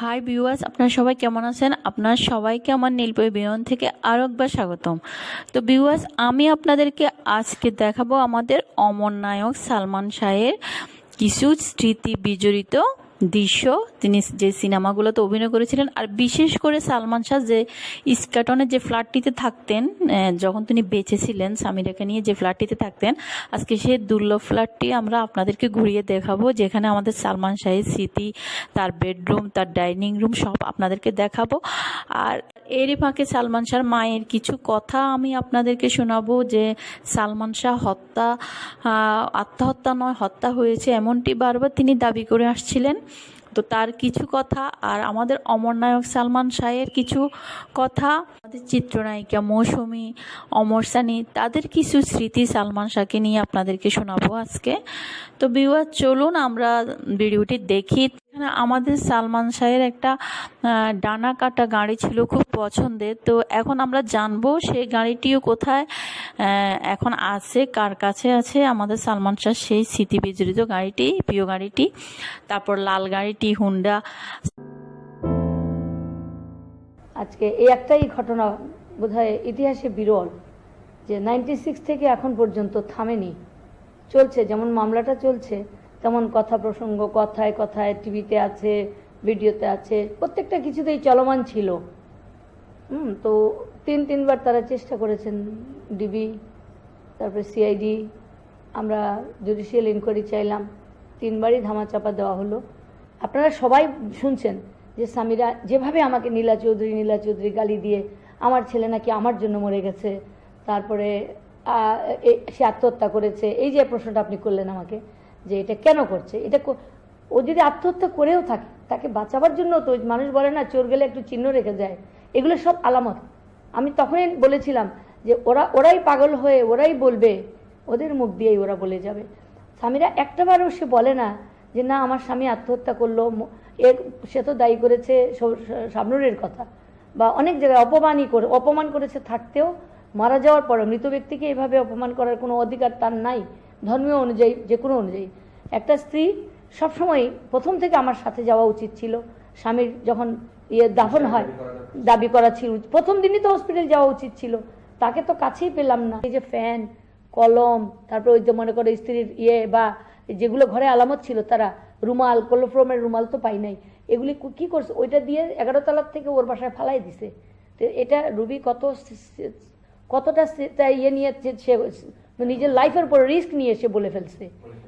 Hi viewers আপনারা সবাই কেমন আছেন? আপনার সবাইকে আমার নীলপয় বিয়ন থেকে আরও একবার স্বাগতম। তো ভিউয়ার্স আমি আপনাদেরকে আজকে দেখাবো আমাদের অমর নায়ক সালমান শাহের কিছু স্মৃতি বিজড়িত দৃশ্য, তিনি যে সিনেমাগুলোতে অভিনয় করেছিলেন, আর বিশেষ করে সালমান শাহ যে ইস্কাটনের যে ফ্ল্যাটটিতে থাকতেন যখন তিনি বেঁচে ছিলেন স্বামীরাকে নিয়ে যে ফ্ল্যাটটিতে থাকতেন, আজকে সেই দুর্লভ ফ্ল্যাটটি আমরা আপনাদেরকে ঘুরিয়ে দেখাবো, যেখানে আমাদের সালমান শাহের স্মৃতি, তার বেডরুম তার ডাইনিং রুম সব আপনাদেরকে দেখাবো। আর এরই ফাঁকে সালমান শাহর মায়ের কিছু কথা আমি আপনাদেরকে শোনাবো যে সালমান শাহ হত্যা আত্মহত্যা নয়, হত্যা হয়েছে এমনটি বারবার তিনি দাবি করে আসছিলেন। তো তার কিছু কথা আর আমাদের অমর নায়ক সালমান শাহের কিছু কথা, আমাদের চিত্রনায়িকা মৌসুমী, অমর সানি, তাদের কিছু স্মৃতি সালমান শাহকে নিয়ে আপনাদেরকে শোনাবো আজকে। তো বিওয়ার চলুন আমরা ভিডিওটি দেখি। এখানে আমাদের সালমান শাহের একটা ডানা কাটা গাড়ি ছিল খুব পছন্দের। তো এখন আমরা জানব সেই গাড়িটিও কোথায় এখন আছে, কার কাছে আছে আমাদের সালমান শাহ সেই স্মৃতি বিজড়িত গাড়িটি, প্রিয় গাড়িটি। তারপর লাল গাড়িটি, হুন্ডা। আজকে এই একটাই ঘটনা বোধহয় ইতিহাসে বিরল, যে নাইনটি সিক্স থেকে এখন পর্যন্ত থামেনি। চলছে, যেমন মামলাটা চলছে তেমন কথা প্রসঙ্গ, কথায় কথায় টিভিতে আছে, ভিডিওতে আছে, প্রত্যেকটা কিছুতেই চলমান ছিল। হুম, তো তিন, তিনবার তারা চেষ্টা করেছেন ডিবি, তারপরে সিআইডি, আমরা জুডিশিয়াল ইনকোয়ারি চাইলাম, তিনবারই ধামাচাপা দেওয়া হলো। আপনারা সবাই শুনছেন যে স্বামীরা যেভাবে আমাকে নীলা চৌধুরী নীলা চৌধুরী গালি দিয়ে আমার ছেলে নাকি আমার জন্য মরে গেছে, তারপরে সে আত্মহত্যা করেছে, এই যে প্রশ্নটা আপনি করলেন আমাকে যে এটা কেন করছে? এটা ও যদি আত্মহত্যা করেও থাকে, তাকে বাঁচাবার জন্য তো মানুষ বলে না, চোর গেলে একটু চিহ্ন রেখে যায়। এগুলো সব আলামত। আমি তখনই বলেছিলাম যে ওরা, ওরাই পাগল হয়ে ওরাই বলবে, ওদের মুখ দিয়েই ওরা বলে যাবে। স্বামীরা একটাবারও সে বলে না যে, না, আমার স্বামী আত্মহত্যা করল এ, সে তো দায়ী করেছে শ- কথা। বা অনেক জায়গায় অপমানই করে, অপমান করেছে থাকতেও মারা যাওয়ার পরে মৃত ব্যক্তিকে এভাবে অপমান করার কোনো অধিকার তার নাই, ধর্মীয় অনুযায়ী, যে কোনো অনুযায়ী। একটা স্ত্রী সবসময় প্রথম থেকে আমার সাথে যাওয়া উচিত ছিল। স্বামীর যখন ইয়ে দাফন হয় দাবি করা ছিল। প্রথম দিনই তো হসপিটাল যাওয়া উচিত ছিল। তাকে তো কাছেই পেলাম না। এই যে ফ্যান কলম তারপর ওই যে মনে করো স্ত্রীর ইয়ে বা যেগুলো ঘরে আলামত ছিল তারা রুমাল কলোফ্রমের রুমাল তো পাই নাই। এগুলি কু- করছে? ওইটা দিয়ে এগারো তলার থেকে ওর বাসায় ফালাই দিছে। তো এটা রুবি কত কতটা ইয়ে নিয়ে সে নিজের লাইফের উপর রিস্ক নিয়ে সে বলে ফেলছে।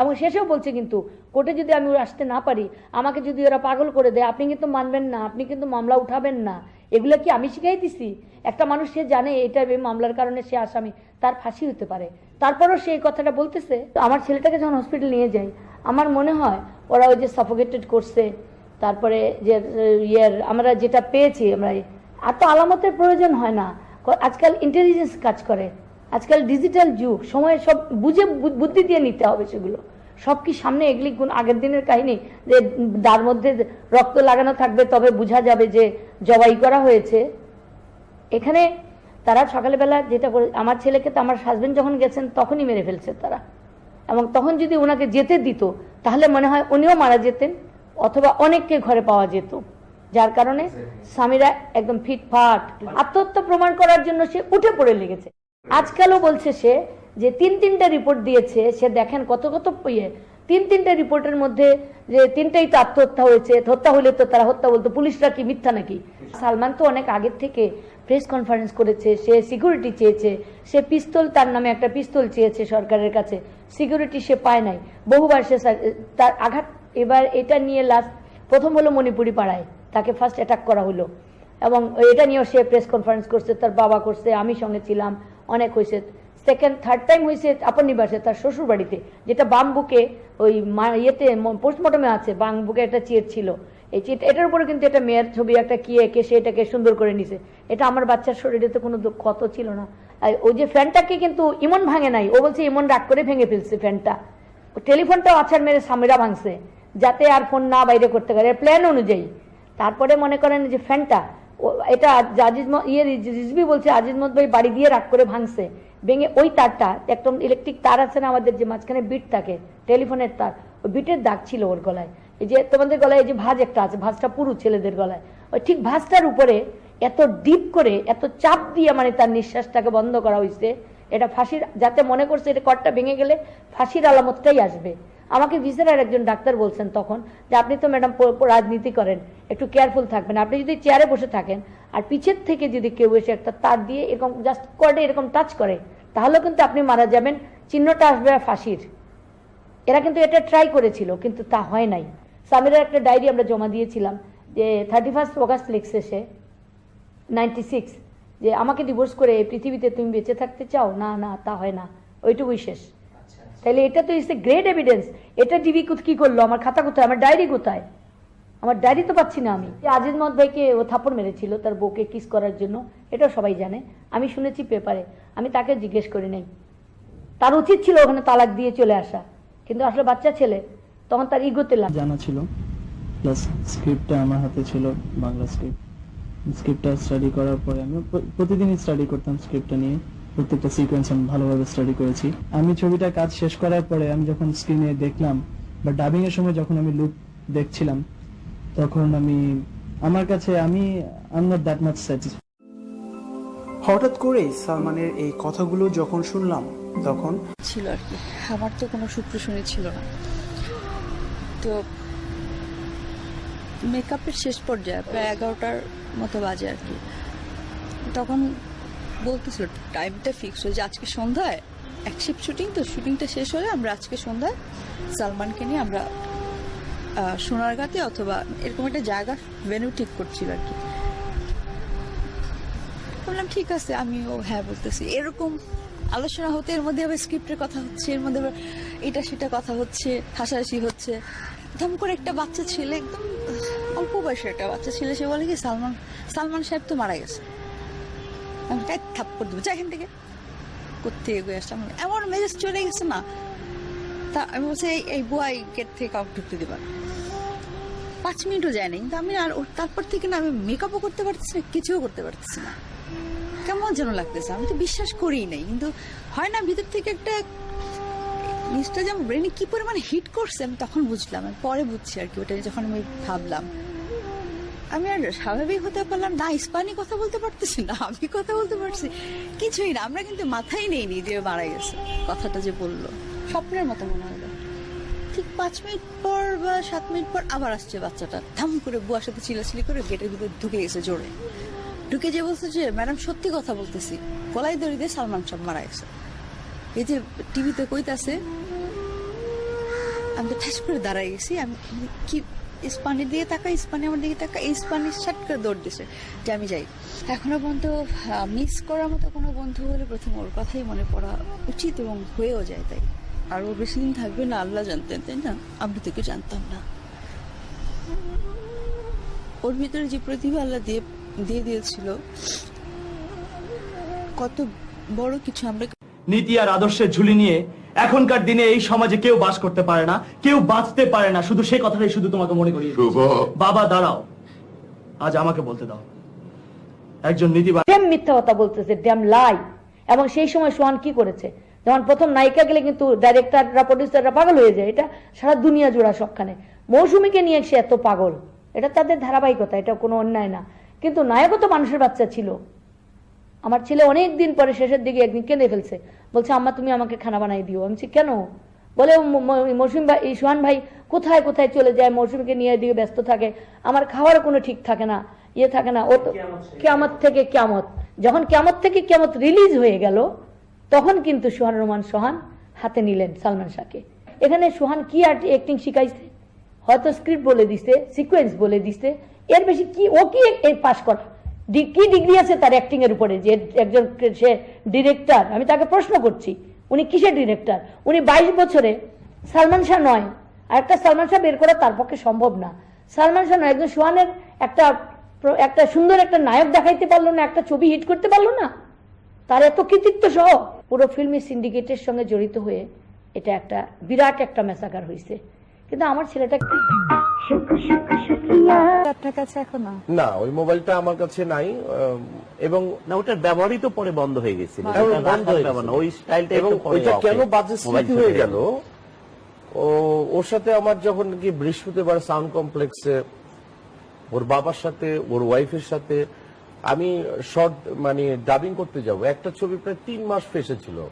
এবং শেষেও বলছে কিন্তু কোর্টে যদি আমি আসতে না পারি আমাকে যদি ওরা পাগল করে দেয় আপনি কিন্তু মানবেন না আপনি কিন্তু মামলা উঠাবেন না। এগুলো কি আমি শিখাই দিছি? একটা মানুষ সে জানে এটা এই মামলার কারণে সে আসামি তার ফাঁসি হতে পারে। তারপরও সে এই কথাটা বলতেছে তো আমার ছেলেটাকে যখন হসপিটাল নিয়ে যাই আমার মনে হয় ওরা ওই যে সাফোকেটেড করছে তারপরে যে ইয়ের আমরা যেটা পেয়েছি আমরা এত আলামতের প্রয়োজন হয় না। আজকাল ইন্টেলিজেন্স কাজ করে। আজকাল ডিজিটাল যুগ, সময় সব বুঝে বুদ্ধি দিয়ে নিতে হবে সেগুলো। সব কি সামনে এগুলি কোন আগের দিনের কাহিনী? যে তার মধ্যে রক্ত লাগানো থাকবে, তবে বোঝা যাবে যে জবাই করা হয়েছে। এখানে তারা সকালবেলা যেটা করে আমার ছেলেকে তো আমার হাজবেন্ড যখন গেছেন, তখনই মেরে ফেলছে তারা। এবং তখন যদি ওনাকে যেতে দিত, তাহলে মনে হয় উনিও মারা যেতেন, অথবা অনেককে ঘরে পাওয়া যেত। যার কারণে স্বামীরা একদম ফিটফাট, আত্মহত্যা প্রমাণ করার জন্য সে উঠে পড়ে লেগেছে। আজকালও বলছে সে যে তিন তিনটা রিপোর্ট দিয়েছে, সে দেখেন কত কত ইয়ে তিন তিনটা রিপোর্টের মধ্যে যে তিনটাই তো আত্মহত্যা হয়েছে, হত্যা হলে তো তারা হত্যা বলতো, পুলিশরা কি মিথ্যা নাকি? সালমান তো অনেক আগের থেকে প্রেস কনফারেন্স করেছে, সে সিকিউরিটি চেয়েছে, সে পিস্তল, তার নামে একটা পিস্তল চেয়েছে সরকারের কাছে, সিকিউরিটি সে পায় নাই। বহুবার সে তার আঘাত, এবার এটা নিয়ে লাস্ট প্রথম হলো মণিপুরি পাড়ায়। তাকে ফার্স্ট অ্যাটাক করা হলো। এবং এটা নিয়েও সে প্রেস কনফারেন্স করছে, তার বাবা করছে, আমি সঙ্গে ছিলাম, অনেক হয়েছে। সেকেন্ড থার্ড টাইম হয়েছে আপন নিবাসে, তার শ্বশুর বাড়িতে যেটা বাম বুকে ওই ইয়েতে পোস্টমর্টমে আছে, বাম বুকে একটা চিট ছিল। এই চিট এটার উপরে কিন্তু একটা মেয়ের ছবি, একটা কি এঁকে, সে এটাকে সুন্দর করে নিছে। এটা আমার বাচ্চার শরীরে তো কোনো ক্ষত ছিল না। ওই যে ফ্যানটাকে কিন্তু ইমন ভাঙে নাই, ও বলছে ইমন রাগ করে ভেঙে ফেলছে ফ্যানটা। টেলিফোনটাও আছাড় মেরে সামরা ভাঙছে, যাতে আর ফোন না বাইরে করতে পারে। প্ল্যান অনুযায়ী তারপরে মনে করেন যে ফ্যানটা এটা আজিজ ইয়ে রিজবি বলছে, আজিজ মত ভাই বাড়ি দিয়ে রাগ করে ভাঙছে। ভেঙে ওই তারটা, একদম ইলেকট্রিক তার আছে না আমাদের যে মাঝখানে বিট থাকে টেলিফোনের তার, ওই বিটের দাগ ছিল ওর গলায়। এই যে তোমাদের গলায় এই যে ভাজ একটা আছে, ভাজটা পুরো ছেলেদের গলায়। ওই ঠিক ভাঁজটার উপরে এত ডিপ করে, এত চাপ দিয়ে মানে তার নিঃশ্বাসটাকে বন্ধ করা হয়েছে এটা ফাঁসির, যাতে মনে করছে এটা কটটা ভেঙে গেলে ফাঁসির আলামতটাই আসবে। আমাকে ভিসেরার একজন ডাক্তার বলছেন তখন যে, আপনি তো ম্যাডাম রাজনীতি করেন, একটু কেয়ারফুল থাকবেন। আপনি যদি চেয়ারে বসে থাকেন আর পিছের থেকে যদি কেউ এসে একটা তার দিয়ে এরকম জাস্ট কর্ডে এরকম টাচ করে তাহলে কিন্তু আপনি মারা যাবেন। চিহ্নটা আসবে ফাঁসির। এরা কিন্তু এটা ট্রাই করেছিল, কিন্তু তা হয় নাই। সামিরার একটা ডায়েরি আমরা জমা দিয়েছিলাম যে থার্টি ফার্স্ট অগাস্ট লিখছে সে নাইনটি সিক্স যে, আমাকে ডিভোর্স করে পৃথিবীতে তুমি বেঁচে থাকতে চাও? না না, তা হয় না। ওইটুকুই শেষ। তাহলে এটা তো ইস এ গ্রেট এভিডেন্স এটা ডিবি কি করল? আমার খাতা কোথায়? আমার ডায়েরি কোথায়? আমার ডায়েরি তো পাচ্ছি না আমি। আজিজ মহম্মদ ভাইকে ও থাপ্পড় মেরেছিল তার বউকে কিস করার জন্য। এটাও সবাই জানে। আমি শুনেছি পেপারে। আমি তাকে জিজ্ঞেস করি নাই। তার উচিত ছিল ওখানে তালাক দিয়ে চলে আসা। কিন্তু আসলে বাচ্চা ছেলে, তখন তার ইগোতে লাগ জানা ছিল। প্লাস স্ক্রিপ্টটা আমার হাতে ছিল, বাংলা স্ক্রিপ্ট স্ক্রিপ্টটা স্টাডি করার পরে আমি প্র- প্রতিদিনই স্টাডি করতাম স্ক্রিপ্টটা নিয়ে। প্রত্যেকটা সিকোয়েন্স আমি ভালোভাবে স্টাডি করেছি। আমি ছবিটা কাজ শেষ করার পরে আমি যখন স্ক্রিনে দেখলাম বা ডাবিং এর সময় যখন আমি লুক দেখছিলাম তখন আমি আমার কাছে আমি I not that much satisfied হঠাৎ করেই সালমানের এই কথাগুলো যখন শুনলাম তখন ছিল আর কি। আমার তো কোনো সূত্র শুনে ছিল না। তো মেকআপের শেষ পর্যায়ে প্রায় এগারোটার মতো বাজে আর কি। তখন বলতেছিল টাইমটা ফিক্স হয়েছে আজকে সন্ধ্যায় এক শিফট শুটিং তো শুটিংটা শেষ হলে আমরা আজকে সন্ধ্যায় সালমানকে নিয়ে আমরা সোনারগাঁতে অথবা এরকম একটা জায়গা ভেনু ঠিক করছিল আর কি। বললাম, ঠিক আছে। আমিও হ্যাঁ বলতেছি। এরকম আলোচনা হতে এর মধ্যে আবার স্ক্রিপ্টের কথা হচ্ছে, এর মধ্যে আবার এটা সেটা কথা হচ্ছে, হাসাহাসি হচ্ছে। ধম করে একটা বাচ্চা ছেলে, একদম অল্প বয়সের একটা বাচ্চা ছেলে, সে বলে কি, সালমান সালমান সাহেব তো মারা গেছে। তাই থাপ্পড় দেবো। যা এখান থেকে। করতে এগিয়ে আসলাম এমন মেজাজ চলে গেছে না তা আমি বলছি, এই বুয়াই গেট থেকে কাউকে ঢুকতে দিবা। পাঁচ মিনিটও যায়নি কিন্তু আমি আর তারপর থেকে না আমি মেকআপও করতে পারতেছি না, কিছুও করতে পারতেছি না। কেমন যেন লাগতেছে। আমি তো বিশ্বাস করিই নাই। কিন্তু হয় না ভিতর থেকে একটা জিনিসটা যেমন ব্রেনে কি পরিমাণে হিট করছে আমি তখন বুঝলাম। পরে বুঝছি আর কি। ওটা যখন আমি ভাবলাম আমি আর স্বাভাবিক হতে পারলাম না, ইস্পানি কথা বলতে পারতেছি না, আমি কথা বলতে পারছি। কিছুই না, আমরা কিন্তু মাথায় নেইনি যে মারা গেছে, কথাটা যে বলল। স্বপ্নের মতো মনে হলো। ঠিক পাঁচ মিনিট পর বা সাত মিনিট পর আবার আসছে বাচ্চাটা। ধাম করে বুয়ার সাথে চিলাচিলি করে গেটের ভিতরে ঢুকে গেছে জোরে। ঢুকে যে বলছে যে, ম্যাডাম, সত্যি কথা বলতেছি, গলায় দড়ি দিয়ে সালমান শাহ মারা গেছে। এই যে টিভিতে কইতাছে, আমি তো ঠাস করে দাঁড়াই গেছি, আমি কি ইস্পানি দিয়ে তাকা ইস্পানি আমার দিকে তাকা ইস্পানি শাট করে দৌড় দিছে যে আমি যাই। এখনও পর্যন্ত মিস করার মতো কোনো বন্ধু হলে প্রথম ওর কথাই মনে পড়া উচিত এবং হয়েও যায় তাই। আর ও বেশি দিন থাকবে না, আল্লাহ জানতেন, তাই না? আমরা তো কেউ জানতাম না। ওর ভিতরে যে প্রতিভা আল্লাহ দিয়ে দিয়ে দিয়েছিল, কত বড় কিছু আমরা নীতি আর আদর্শের ঝুলি নিয়ে এখনকার দিনে এই সমাজে কেউ বাস করতে পারে না কেউ বাঁচতে পারে না শুধু সেই কথাটাই শুধু তোমাকে মনে করি বাবা দাঁড়াও। আজ আমাকে বলতে দাও। একজন নীতিবান মিথ্যা কথা বলতেছে ড্যাম লাই এবং সেই সময় সোহান কি করেছে? যেমন প্রথম নায়িকা গেলে কিন্তু ডাইরেক্টররা প্রডিউসাররা পাগল হয়ে যায়। এটা সারা দুনিয়া জোড়া সবখানে। মৌসুমীকে নিয়ে সে এত পাগল। এটা তাদের ধারাবাহিকতা এটা কোনো অন্যায় না। কিন্তু নায়কও তো মানুষের বাচ্চা ছিল। আমার ছেলে অনেক দিন পরে শেষের দিকে একদিন কেঁদে ফেলছে। বলছে আম্মা তুমি আমাকে খানা বানাই দিও। আমি কেন? বলে মৌসুমী ভাই এই সোহান ভাই কোথায় কোথায় চলে যায়? মৌসুমীকে নিয়ে এদিকে ব্যস্ত থাকে। আমার খাওয়ার কোনো ঠিক থাকে না ইয়ে থাকে না। ও তো কেমত থেকে কেমত যখন কেমত থেকে কেমত রিলিজ হয়ে গেল তখন কিন্তু সোহান রোমান সোহান হাতে নিলেন সালমান শাহকে। এখানে সোহান কি আর অ্যাক্টিং শিখাইছে? হয়তো স্ক্রিপ্ট বলে দিছে সিকোয়েন্স বলে দিছে। এর বেশি কি ও কি পাশ করা? কি ডিগ্রি আছে তার অ্যাক্টিংয়ের উপরে? যে একজন সে ডিরেক্টর আমি তাকে প্রশ্ন করছি, উনি কিসের ডিরেক্টর উনি বাইশ বছরে সালমান শাহ নয়। আর একটা সালমান শাহ বের করা তার পক্ষে সম্ভব না। সালমান শাহ নয়, একজন সোহানের একটা একটা সুন্দর একটা নায়ক দেখাইতে পারল না, একটা ছবি হিট করতে পারল না। তার এত কৃতিত্ব সহ পুরো ফিল্মি সিন্ডিকেটের সঙ্গে জড়িত হয়ে এটা একটা বিরাট একটা মেসাকার হয়েছে কিন্তু আমার ছেলেটা আপনার কাছে এখন? না ওই মোবাইলটা আমার কাছে নাই এবং না ওটার ব্যবহারই তো পরে বন্ধ হয়ে গেছিল। বন্ধ হয়ে ব্যবহার ওই স্টাইলটা এবং ওইটা কেন বাজে স্মৃতি হয়ে গেল? ও ওর সাথে আমার যখন কি বৃহস্পতিবার সাউন্ড কমপ্লেক্সে ওর বাবার সাথে ওর ওয়াইফের সাথে আমি শর্ট মানে ডাবিং করতে যাব। একটা ছবি প্রায় তিন মাস ফেসেছিল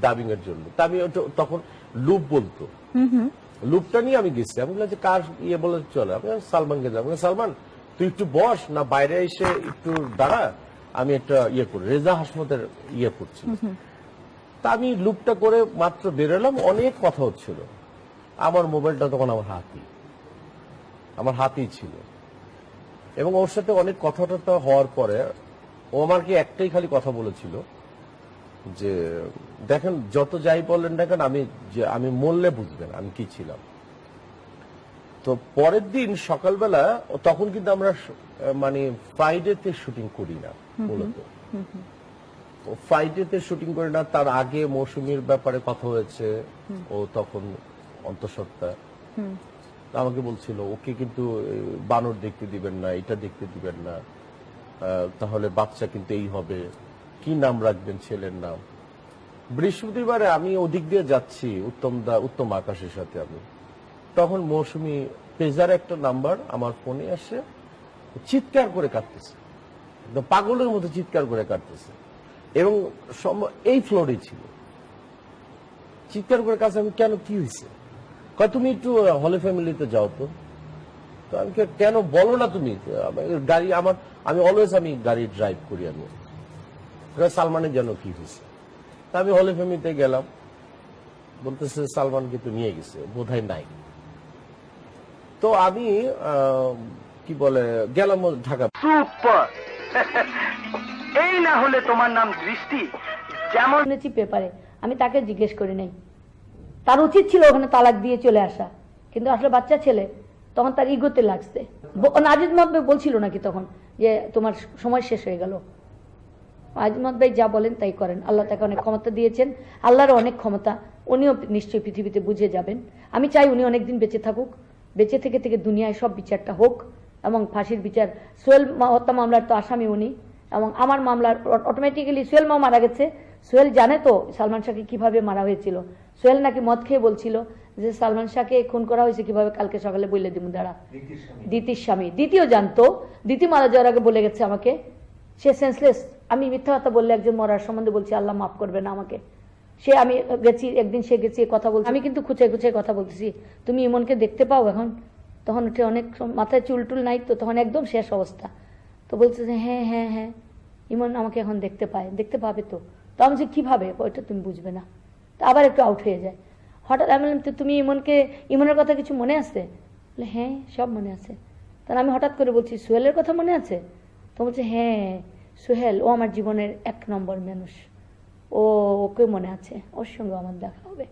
ডাবিং এর জন্য। তা আমি ওটা- তখন লুপ বলতো। লুপটা নিয়ে আমি গেছি। আমি বললাম যে কার ইয়ে বলে চলে? আমি সালমানকে যাব। সালমান তুই একটু বস না বাইরে এসে একটু দাঁড়া আমি একটা ইয়ে করি রেজা হাসমতের ইয়ে করছি। তা আমি লুপটা করে মাত্র বেরোলাম অনেক কথা হচ্ছিল। আমার মোবাইলটা তখন আমার হাতি আমার হাতেই ছিল। এবং ওর সাথে অনেক কথা টথা হওয়ার পরে ও আমাকে একটাই খালি কথা বলেছিল যে দেখেন যত যাই বললেন দেখেন আমি যে আমি মরলে বুঝবেন আমি কি ছিলাম। তো পরের দিন সকালবেলা তখন কিন্তু আমরা মানে ফ্রাইডেতে শুটিং করি না মূলত। ফ্রাইডেতে শুটিং করি না তার আগে মৌসুমীর ব্যাপারে কথা হয়েছে ও তখন অন্তঃসত্ত্বা। আমাকে বলছিল ওকে কিন্তু বানর দেখতে দিবেন না এটা দেখতে দিবেন না তাহলে বাচ্চা কিন্তু এই হবে। কি নাম রাখবেন ছেলের নাম? বৃহস্পতিবারে আমি ওদিক দিয়ে যাচ্ছি, উত্তম দা, উত্তম আকাশের সাথে আমি। তখন মৌসুমি পেজার একটা নাম্বার আমার ফোনে আসে চিৎকার করে কাটতেছে পাগলের মতো চিৎকার করে কাটতেছে এবং এই ফ্লোরে ছিল। চিৎকার করে কাছে আমি কেন, কি হয়েছে তুমি একটু হলে ফ্যামিলিতে যাও তো। তো আমি কেন বলো না তুমি? গাড়ি, আমার, আমি অলওয়েজ আমি গাড়ি ড্রাইভ করি আমি। সালমানের যেন কি হয়েছে? তা আমি হলে ফ্যামিলিতে গেলাম। বলতেছে সালমানকে তো নিয়ে গেছে বোধহয় নাই। তো আমি কি বলে গেলাম ঢাকা। সুপার! এই না হলে তোমার নাম দৃষ্টি? যেমন শুনেছি পেপারে আমি তাকে জিজ্ঞেস করি নাই। তার উচিত ছিল ওখানে তালাক দিয়ে চলে আসা। কিন্তু আসলে বাচ্চা ছেলে তখন তার ইগোতে লাগছে। নাজিদ মহম্মদ বলছিল নাকি তখন যে তোমার সময় শেষ হয়ে গেল? আজিমত ভাই যা বলেন তাই করেন। আল্লাহ তাকে অনেক ক্ষমতা দিয়েছেন। আল্লাহরও অনেক ক্ষমতা। উনিও নিশ্চয়ই পৃথিবীতে বুঝে যাবেন। আমি চাই উনি অনেকদিন বেঁচে থাকুক। বেঁচে থেকে থেকে দুনিয়ায় সব বিচারটা হোক এবং ফাঁসির বিচার। সোহেল মা- হত্যা মামলার তো আসামি উনি এবং আমার মামলার অটোমেটিক্যালি সোহেল মা মারা গেছে। সোহেল জানে তো সালমান শাহকে কীভাবে মারা হয়েছিল। সোহেল নাকি মদ খেয়ে বলছিল যে সালমান শাহকে খুন করা হয়েছে কীভাবে? কালকে সকালে বললে দিমু দাঁড়া। দিতির স্বামী। দ্বিতীয় জানতো। দ্বিতি মারা যাওয়ার আগে বলে গেছে আমাকে। সে সেন্সলেস আমি মিথ্যা কথা বললে একজন মরার সম্বন্ধে বলছি আল্লাহ মাফ করবে না আমাকে। সে আমি গেছি একদিন সে গেছি কথা বলছি। আমি কিন্তু খুঁচে খুঁচে কথা বলতেছি। তুমি ইমনকে দেখতে পাও এখন? তখন উঠে অনেক মাথায় চুল টুল নাই তো তখন একদম শেষ অবস্থা। তো বলছে যে হ্যাঁ হ্যাঁ হ্যাঁ ইমন আমাকে এখন দেখতে পায় দেখতে পাবে তো। তো আমি যে কীভাবে? ওইটা তুমি বুঝবে না। তা আবার একটু আউট হয়ে যায়। হঠাৎ আমি বললাম, তুমি ইমনকে ইমনের কথা কিছু মনে আছে? বলে হ্যাঁ সব মনে আছে। তাহলে আমি হঠাৎ করে বলছি সোহেলের কথা মনে আছে? তো বলছে হ্যাঁ। সোহেল ও আমার জীবনের এক নম্বর মানুষ। ও ওকে মনে আছে ওর সঙ্গে আমার দেখা হবে।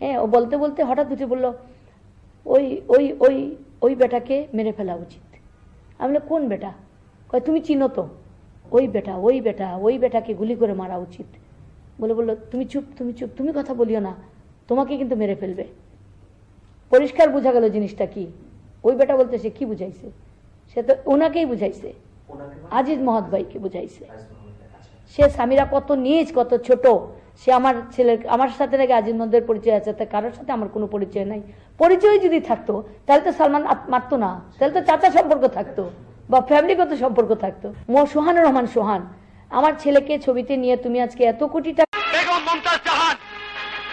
হ্যাঁ ও বলতে বলতে হঠাৎ উঠে বলল ওই ওই ওই ওই বেটাকে মেরে ফেলা উচিত। আমি বললাম, কোন বেটা? কয় তুমি চিনো তো ওই বেটা ওই বেটা ওই বেটাকে গুলি করে মারা উচিত। বলে বলল তুমি চুপ তুমি চুপ তুমি কথা বলিও না তোমাকে কিন্তু মেরে ফেলবে। পরিষ্কার বোঝা গেল জিনিসটা কি। ওই বেটা বলতে সে কি বুঝাইছে? সে তো ওনাকেই বুঝাইছে। আজিজ মহৎ ভাইকে বুঝাইছে। সে স্বামীরা কত নিজ কত ছোট সে আমার ছেলের আমার সাথে নাকি আজিজ মহদের পরিচয় আছে তা কারোর সাথে আমার কোনো পরিচয় নাই। পরিচয় যদি থাকতো তাহলে তো সালমান মারতো না তাহলে তো চাচা সম্পর্ক থাকতো বা ফ্যামিলিগত সম্পর্ক থাকতো। মো সোহানুর রহমান সোহান আমার ছেলেকে ছবিতে নিয়ে তুমি আজকে এত কোটি টাকা বেগম মমতাজ জাহান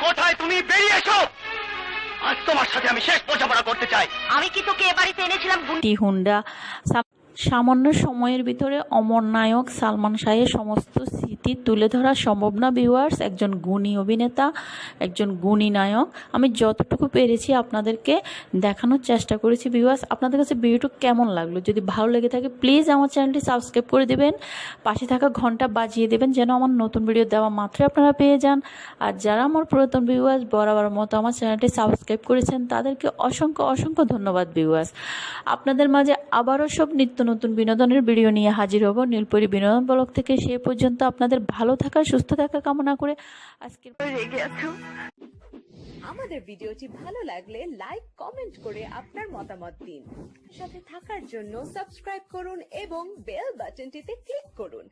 কোথায় তুমি বেরিয়ে এসো? আজ তোমার সাথে আমি শেষ বোঝাপড়া করতে চাই। আমি কি তোকে এ বাড়িতে এনেছিলাম হুন্ডা সামান্য সময়ের ভিতরে অমর নায়ক সালমান শাহের সমস্ত স্মৃতি তুলে ধরা সম্ভব না ভিউয়ার্স একজন গুণী অভিনেতা, একজন গুণী নায়ক। আমি যতটুকু পেরেছি আপনাদেরকে দেখানোর চেষ্টা করেছি ভিউয়ার্স আপনাদের কাছে ভিডিওটা কেমন লাগল? যদি ভালো লেগে থাকে প্লিজ আমার চ্যানেলটি সাবস্ক্রাইব করে দেবেন। পাশে থাকা ঘণ্টা বাজিয়ে দেবেন যেন আমার নতুন ভিডিও দেওয়া মাত্রই আপনারা পেয়ে যান। আর যারা আমার পুরাতন ভিউয়ার্স বরাবর মতো আমার চ্যানেলটি সাবস্ক্রাইব করেছেন, তাদেরকে অসংখ্য অসংখ্য ধন্যবাদ ভিউয়ার্স আপনাদের মাঝে আবারও সব নিত্য নতুন বিনোদনের ভিডিও নিয়ে হাজির হব। নীলপরি বিনোদন ব্লগ থেকে সে পর্যন্ত আপনাদের ভালো থাকা সুস্থ থাকা কামনা করে আজকের রেগে আছো? আমাদের ভিডিওটি ভালো লাগলে লাইক কমেন্ট করে আপনার মতামত দিন। সাথে থাকার জন্য সাবস্ক্রাইব করুন এবং বেল বাটনটিতে ক্লিক করুন।